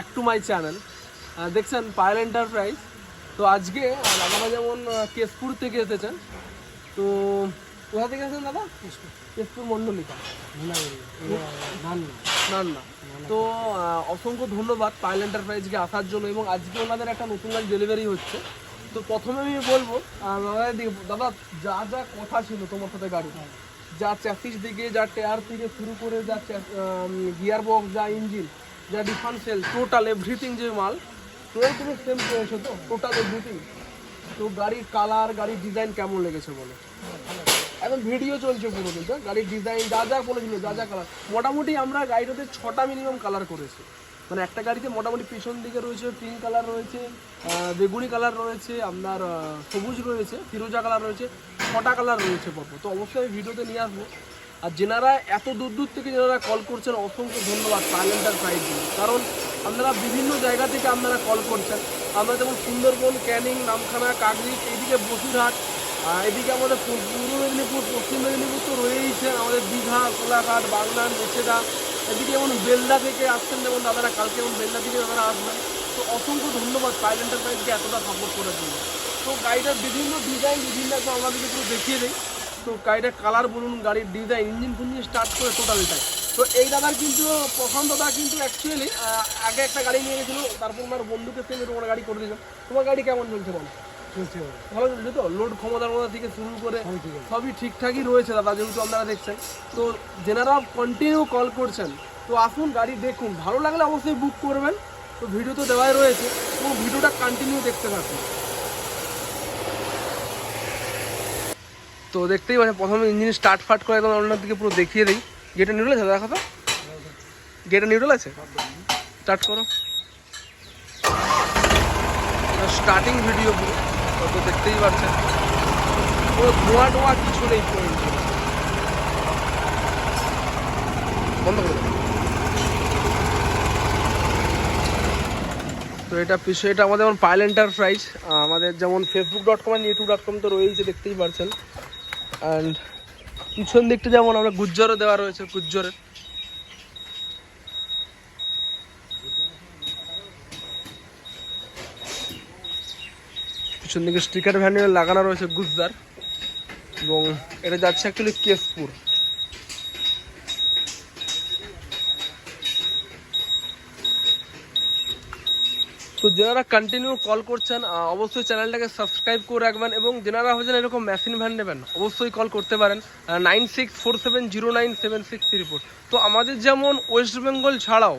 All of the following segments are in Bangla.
ব্যাক টু মাই চ্যানেল দেখছেন পায়েল এন্টারপ্রাইজ তো আজকে দাদারা যেমন কেশপুর থেকে এসেছেন, তো কোথা থেকে এসেছেন দাদা? কেশপুর মণ্ডলিকা। না না তো অসংখ্য ধন্যবাদ পায়েল এন্টারপ্রাইজকে আসার জন্য, এবং আজকে ওনাদের একটা নতুন গাড়ি ডেলিভারি হচ্ছে। তো প্রথমে আমি বলব দাদা দাদা, যা যা কথা ছিল তোমার সাথে গাড়ি যা চ্যাসিস দিকে, যা টায়ার থেকে শুরু করে যা গিয়ার বক্স যা ইঞ্জিন যা ডিফারেন্সিয়াল টোটাল এভরিথিং যে মাল টোটাল তুমি সেম করেছ তো? টোটাল এভরিথিং তো গাড়ির কালার গাড়ির ডিজাইন কেমন লেগেছে বলো? এখন ভিডিও চলছে পুরো কিন্তু? গাড়ির ডিজাইন যা যা বলেছিল, যা যা কালার মোটামুটি আমরা গাড়িটাতে ছটা মিনিমাম কালার করেছি। মানে একটা গাড়িতে মোটামুটি পিছন দিকে রয়েছে পিঙ্ক কালার রয়েছে বেগুনি কালার রয়েছে, আপনার সবুজ রয়েছে, ফিরোজা কালার রয়েছে, ছটা কালার রয়েছে পরপর তো অবশ্যই আমি ভিডিওতে নিয়ে আসব। আর যেনারা এত দূর দূর থেকে যেনারা কল করছেন, অসংখ্য ধন্যবাদ সাইলেন্টার প্রাইজ কারণ আপনারা বিভিন্ন জায়গা থেকে আপনারা কল করছেন। আমরা যেমন সুন্দরবন, ক্যানিং, নামখানা, কাকদ্বীপ, এইদিকে বসিরহাট এদিকে আমাদের পূর্ব মেদিনীপুর, পশ্চিম মেদিনীপুর তো রয়েইছে। আমাদের দীঘা, কোলাঘাট, বাগনান মেছেদা এদিকে যেমন বেলদা থেকে আসছেন, যেমন দাদারা কালকে যেমন বেলদা থেকে দাদারা আসবেন। তো অসংখ্য ধন্যবাদ পাইল এন্টারপ্রাইজকে এতটা সাপোর্ট করার তো গাড়িটার বিভিন্ন ডিজাইন বিভিন্ন আমাদেরকে পুরো দেখিয়ে দেয় তো গাড়িটার কালার বলুন গাড়ির ডিজাইন ইঞ্জিন ফুঞ্জিন স্টার্ট করে টোটালটাই তো এই দাদার কিন্তু প্রথম দাদা কিন্তু অ্যাকচুয়ালি আগে একটা গাড়ি নিয়ে গেছিল তারপর আমার বন্ধুকে পেয়ে তোমার গাড়ি করে দিলাম তোমার গাড়ি কেমন চলছে বলো? ভালো। চলছে তো? লোড ক্ষমতার মধ্যে থেকে শুরু করে সবই ঠিকঠাকই রয়েছে দাদা যেহেতু আপনারা দেখছেন। তো যেনারা কন্টিনিউ কল করছেন। তো আসুন গাড়ি দেখুন। ভালো লাগলে অবশ্যই বুক করবেন। তো ভিডিও তো দেওয়াই রয়েছে। এবং ভিডিওটা কন্টিনিউ দেখতে থাকুন। তো দেখতেই পাচ্ছেন, প্রথমে ইঞ্জিন স্টার্ট ফাট করে একদম আপনার দিকে পুরো দেখিয়ে দিই। গেটে নিউট্রাল আছে দেখো তো? গেটে নিউট্রাল আছে? স্টার্ট করো। স্টার্টিং ভিডিও তো দেখতেই পাচ্ছেন। পুরো ধোঁয়া টোয়া কিছু নেই বন্ধ করে তো এটা পিছু, এটা আমাদের যেমন পাইল এন্টারপ্রাইজ আমাদের যেমন ফেসবুক ডট কম আর ইউটিউব ডট কম তো রয়েছে দেখতেই পারছেন। অ্যান্ড পিছন দিকটা যেমন আমরা গুজ্জরও দেওয়া রয়েছে, গুজ্জরের। পিছন দিকে স্টিকার ভ্যানে লাগানো রয়েছে গুজ্জার। এবং এটা যাচ্ছে অ্যাকচুয়ালি কেশপুর। তো যেনারা কন্টিনিউ কল করছেন অবশ্যই চ্যানেলটাকে সাবস্ক্রাইব করে রাখবেন এবং যেনারা হচ্ছেন এরকম মেশিন ভ্যান নেবেন, অবশ্যই কল করতে পারেন nine six four seven zero nine seven six three four তো আমাদের যেমন ওয়েস্ট বেঙ্গল ছাড়াও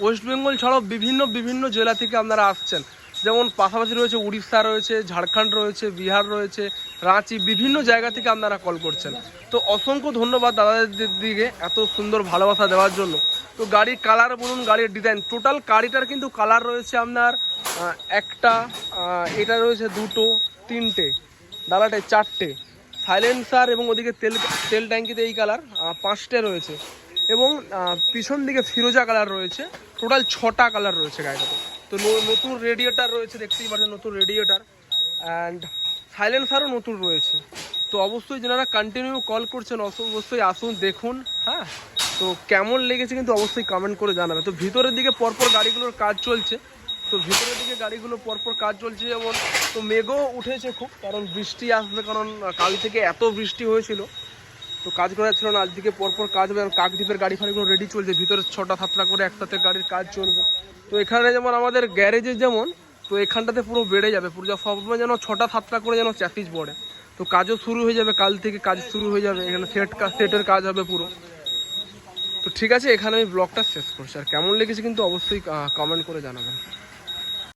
ওয়েস্ট বেঙ্গল ছাড়াও বিভিন্ন বিভিন্ন জেলা থেকে আপনারা আসছেন যেমন পাশাপাশি রয়েছে উড়িষ্যা রয়েছে, ঝাড়খণ্ড রয়েছে, বিহার রয়েছে, রাঁচি, বিভিন্ন জায়গা থেকে আপনারা কল করছেন। তো অসংখ্য ধন্যবাদ দাদাদের দিকে এত সুন্দর ভালোবাসা দেওয়ার জন্য। তো গাড়ির কালার বলুন, গাড়ির ডিজাইন টোটাল গাড়িটার কিন্তু কালার রয়েছে আপনার একটা এটা রয়েছে দুটো, তিনটে ডালাটায় চারটে। সাইলেন্সার এবং ওদিকে তেল তেল ট্যাঙ্কিতে এই কালার পাঁচটে রয়েছে। এবং পিছন দিকে ফিরোজা কালার রয়েছে। টোটাল ছটা কালার রয়েছে গাড়িটাতে তো নতুন রেডিয়েটার রয়েছে, দেখতেই পাচ্ছেন নতুন রেডিয়েটার অ্যান্ড সাইলেন্সারও নতুন রয়েছে। তো অবশ্যই যেনারা কন্টিনিউ কল করছেন অবশ্যই আসুন, দেখুন হ্যাঁ? তো কেমন লেগেছে কিন্তু অবশ্যই কমেন্ট করে জানাবে। তো ভিতরের দিকে পরপর গাড়িগুলোর কাজ চলছে। তো ভিতরের দিকে গাড়িগুলো পরপর কাজ চলছে, যেমন, তো মেঘও উঠেছে খুব, কারণ বৃষ্টি আসবে, কারণ কাল থেকে এত বৃষ্টি হয়েছিল। তো কাজ করা ছিল না। আজকে পরপর কাজ হবে কাকদ্বীপের গাড়ি ফাড়িগুলো রেডি চলছে। ভিতরে ছটা সাতটা করে একসাথে গাড়ির কাজ চলবে। তো এখানে যেমন আমাদের গ্যারেজে যেমন, তো এখানটাতে পুরো বেড়ে যাবে। পুরো যা সবসময় যেন ছটা সাতটা করে যেন চ্যাসিস পড়ে। তো কাজও শুরু হয়ে যাবে, কাল থেকে কাজ শুরু হয়ে যাবে। এখানে সেট সেটের কাজ হবে পুরো। তো ঠিক আছে, এখানে আমি ব্লগটা শেষ করছি। আর কেমন লেগেছে কিন্তু অবশ্যই কমেন্ট করে জানাবেন।